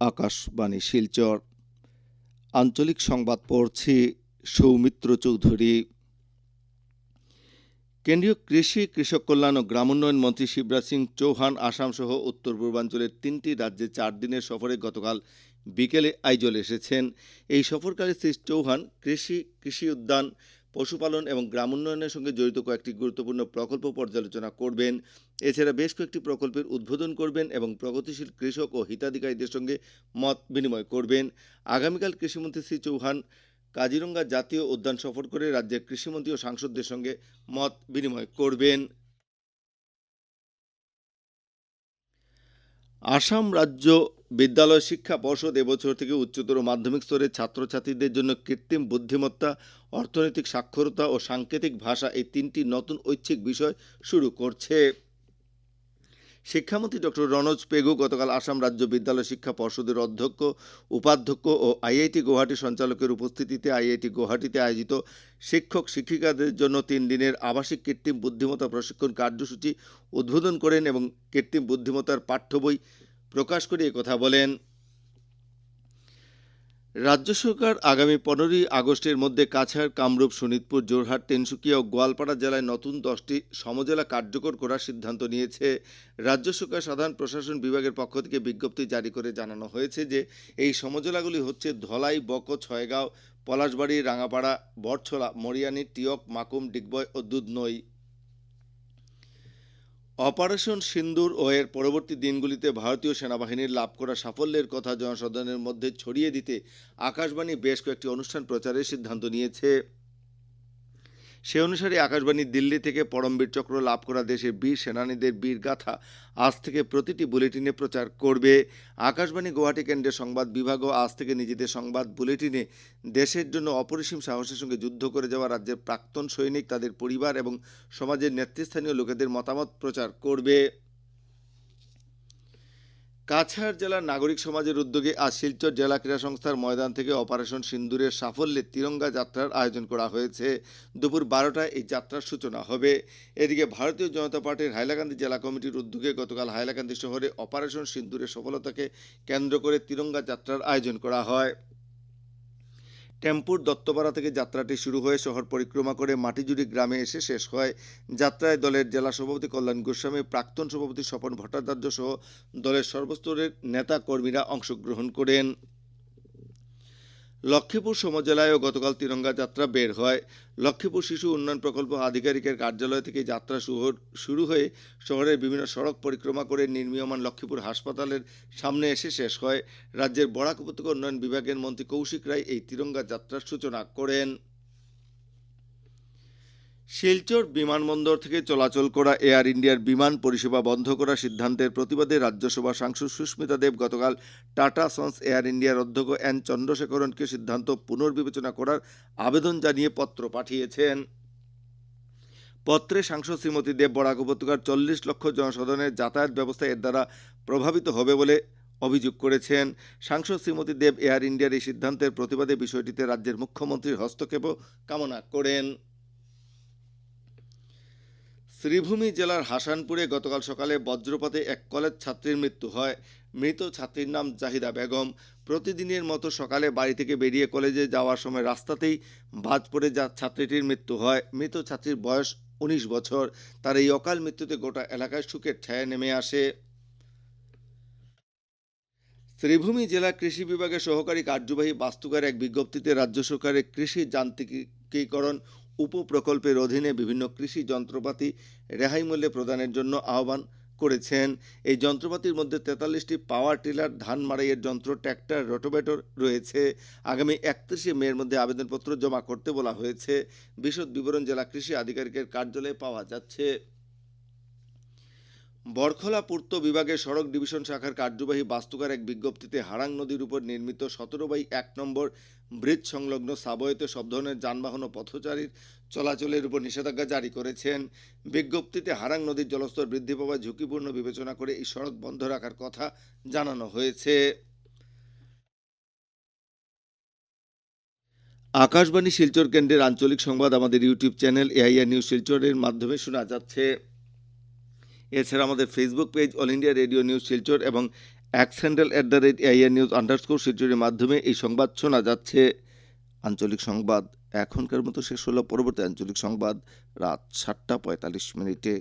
আকাশবাণী শিলচর। আঞ্চলিক সংবাদ পড়ছি সৌমিত্র চৌধুরী। কেন্দ্রীয় কৃষি, কৃষক কল্যাণ ও গ্রামোন্নয়ন মন্ত্রী শিবরাজ সিং চৌহান আসাম সহ উত্তর পূর্বাঞ্চলের তিনটি রাজ্যে চার দিনের সফরে গতকাল বিকেলে আইজল এসেছেন। এই সফরকালে শ্রী চৌহান কৃষি কৃষি উদ্যান পশুপালন এবং গ্রাম উন্নয়নের সঙ্গে জড়িত কয়েকটি গুরুত্বপূর্ণ প্রকল্প পর্যালোচনা করবেন। এছাড়া বেশ কয়েকটি প্রকল্পের উদ্বোধন করবেন এবং প্রগতিশীল কৃষক ও হিতাধিকারীদের সঙ্গে মত বিনিময় করবেন। আগামীকাল কৃষিমন্ত্রী শ্রী চৌহান কাজিরঙ্গা জাতীয় উদ্যান সফর করে রাজ্যের কৃষিমন্ত্রী ও সাংসদদের সঙ্গে মত বিনিময় করবেন। আসাম রাজ্য বিদ্যালয় শিক্ষা পর্ষদ এবছর থেকে উচ্চতর মাধ্যমিক স্তরের ছাত্রছাত্রীদের জন্য কৃত্রিম বুদ্ধিমত্তা, অর্থনৈতিক সাক্ষরতা ও সাংকেতিক ভাষা এই তিনটি নতুন ঐচ্ছিক বিষয় শুরু করছে। শিক্ষামন্ত্রী ডক্টর রনজ পেগু গতকাল আসাম রাজ্য বিদ্যালয় শিক্ষা পর্ষদের অধ্যক্ষ, উপাধ্যক্ষ ও আইআইটি গুয়াহাটি সঞ্চালকের উপস্থিতিতে আইআইটি গুয়াহাটিতে আয়োজিত শিক্ষক শিক্ষিকাদের জন্য তিন দিনের আবাসিক কৃত্রিম বুদ্ধিমত্তা প্রশিক্ষণ কার্যসূচি উদ্বোধন করেন এবং কৃত্রিম বুদ্ধিমত্তার পাঠ্য বই প্রকাশ করে কথা বলেন। রাজ্য সরকার আগামী পনেরোই আগস্টের মধ্যে কাছাড়, কামরূপ শোনিতপুর জোরহাট তিনসুকিয়া ও গোয়ালপাড়া জেলায় নতুন দশটি সমজেলা কার্যকর করার সিদ্ধান্ত নিয়েছে। রাজ্য সরকার সাধারণ প্রশাসন বিভাগের পক্ষ থেকে বিজ্ঞপ্তি জারি করে জানানো হয়েছে যে, এই সমজেলাগুলি হচ্ছে ধলাই, বক, ছয়গাঁও, পলাশবাড়ি, রাঙাপাড়া বরছলা মরিয়ানি, টিয়ক, মাকুম, ডিগবয় ও দুধনই অপারেশন সিন্দুর ও এর পরবর্তী দিনগুলিতে ভারতীয় সেনাবাহিনীর লাভ করা সাফল্যের কথা জনসাধারণের মধ্যে ছড়িয়ে দিতে আকাশবাণী বেশ কয়েকটি অনুষ্ঠান প্রচারের সিদ্ধান্ত নিয়েছে। সে অনুসারে আকাশবাণী দিল্লি থেকে পরমবীর চক্র লাভ করা দেশের বীর সেনানীদের বীর গাথা আজ থেকে প্রতিটি বুলেটিনে প্রচার করবে। আকাশবাণী গুয়াহাটি কেন্দ্রের সংবাদ বিভাগও আজ থেকে নিজেদের সংবাদ বুলেটিনে দেশের জন্য অপরিসীম সাহসের সঙ্গে যুদ্ধ করে যাওয়া রাজ্যের প্রাক্তন সৈনিক, তাদের পরিবার এবং সমাজের নেতৃস্থানীয় লোকেদের মতামত প্রচার করবে। কাছাড় জেলার নাগরিক সমাজের উদ্যোগে আজ শিলচর জেলা ক্রীড়া সংস্থার ময়দান থেকে অপারেশন সিন্দুরের সাফল্যে তিরঙ্গা যাত্রার আয়োজন করা হয়েছে। দুপুর বারোটায় এই যাত্রার সূচনা হবে। এদিকে ভারতীয় জনতা পার্টির হাইলাকান্দি জেলা কমিটির উদ্যোগে গতকাল হাইলাকান্দি শহরে অপারেশন সিন্দুরের সফলতাকে কেন্দ্র করে তিরঙ্গা যাত্রার আয়োজন করা হয়। টেম্পুর দত্তপাড়া থেকে যাত্রাটি শুরু হয়ে শহর পরিক্রমা করে মাটিজুড়ি গ্রামে এসে শেষ হয়। যাত্রায় দলের জেলা সভাপতি কল্যাণ গোস্বামী, প্রাক্তন সভাপতি স্বপন ভট্টাচার্য সহ দলের সর্বস্তরের নেতা কর্মীরা অংশগ্রহণ করেন। লক্ষ্মীপুর সমজেলায়ও গতকাল তিরঙ্গা যাত্রা বের হয়। লক্ষ্মীপুর শিশু উন্নয়ন প্রকল্প আধিকারিকের কার্যালয় থেকে যাত্রা শুরু হয়ে শহরের বিভিন্ন সড়ক পরিক্রমা করে নির্মীয়মান লক্ষ্মীপুর হাসপাতালের সামনে এসে শেষ হয়। রাজ্যের বরাক উপত্যকা উন্নয়ন বিভাগের মন্ত্রী কৌশিক রায় এই তিরঙ্গা যাত্রার সূচনা করেন। শিলচর বিমানবন্দর থেকে চলাচল করা এয়ার ইন্ডিয়ার বিমান পরিষেবা বন্ধ করার সিদ্ধান্তের প্রতিবাদে রাজ্যসভা সাংসদ সুস্মিতা দেব গতকাল টাটা সন্স এয়ার ইন্ডিয়ার অধ্যক্ষ এন চন্দ্রশেখরনকে সিদ্ধান্ত পুনর্বিবেচনা করার আবেদন জানিয়ে পত্র পাঠিয়েছেন। পত্রে সাংসদ শ্রীমতী দেব বরাক উপত্যকার চল্লিশ লক্ষ জনসাধারণের যাতায়াত ব্যবস্থা এর দ্বারা প্রভাবিত হবে বলে অভিযোগ করেছেন। সাংসদ শ্রীমতী দেব এয়ার ইন্ডিয়ার এই সিদ্ধান্তের প্রতিবাদে বিষয়টিতে রাজ্যের মুখ্যমন্ত্রীর হস্তক্ষেপও কামনা করেন। শ্রীভূমি জেলার হাসানপুরে গতকাল সকালে বজ্রপাতে এক কলেজ ছাত্রীর মৃত্যু হয়। মৃত ছাত্রীর নাম জাহিদা বেগম। প্রতিদিনের মতো সকালে বাড়ি থেকে বেরিয়ে কলেজে যাওয়ার সময় রাস্তাতেই বাজ পড়ে যা ছাত্রীটির মৃত্যু হয়। মৃত ছাত্রীর বয়স উনিশ বছর। তার এই অকাল মৃত্যুতে গোটা এলাকায় সুখের ছায়া নেমে আসে। শ্রীভূমি জেলা কৃষি বিভাগের সহকারী কার্যবাহী বাস্তুকার এক বিজ্ঞপ্তিতে রাজ্য সরকারের কৃষি যান্ত্রিকীকরণ উপপ্রকল্পের অধীনে বিভিন্ন কৃষি যন্ত্রপাতি রেহাই মূল্যে প্রদানের জন্য আহ্বান করেছেন। এই যন্ত্রপাতির মধ্যে তেতাল্লিশটি পাওয়ার টিলার, ধান মাড়াইয়ের যন্ত্র, ট্র্যাক্টর, রোটোভেটর রয়েছে। আগামী একত্রিশে মের মধ্যে আবেদনপত্র জমা করতে বলা হয়েছে। বিশদ বিবরণ জেলা কৃষি আধিকারিকের কার্যালয়ে পাওয়া যাচ্ছে। বরখলা পূর্ত বিভাগের সড়ক ডিভিশন শাখার কার্যবাহী বাস্তুকার এক বিজ্ঞপ্তিতে হারাং নদীর উপর নির্মিত সতেরো বাই এক নম্বর ব্রিজ সংলগ্ন সাবয়েতে সব ধরনের যানবাহন ও পথচারীর চলাচলের উপর নিষেধাজ্ঞা জারি করেছেন। বিজ্ঞপ্তিতে হারাং নদীর জলস্তর বৃদ্ধি পাওয়া ঝুঁকিপূর্ণ বিবেচনা করে এই সড়ক বন্ধ রাখার কথা জানানো হয়েছে। আকাশবাণী শিলচর কেন্দ্রের আঞ্চলিক সংবাদ আমাদের ইউটিউব চ্যানেল এআইআর নিউজ শিলচরের মাধ্যমে শোনা যাচ্ছে। এছাড়া আমাদের Facebook page All India Radio news Silchar এবং X handle at the rate AIR news underscore শিলচরের মাধ্যমে এই সংবাদ শোনা যাচ্ছে। আঞ্চলিক সংবাদ এখনকার মতো শেষ হলো। পরবর্তী আঞ্চলিক সংবাদ রাত সাতটা পঁয়তাল্লিশ মিনিটে।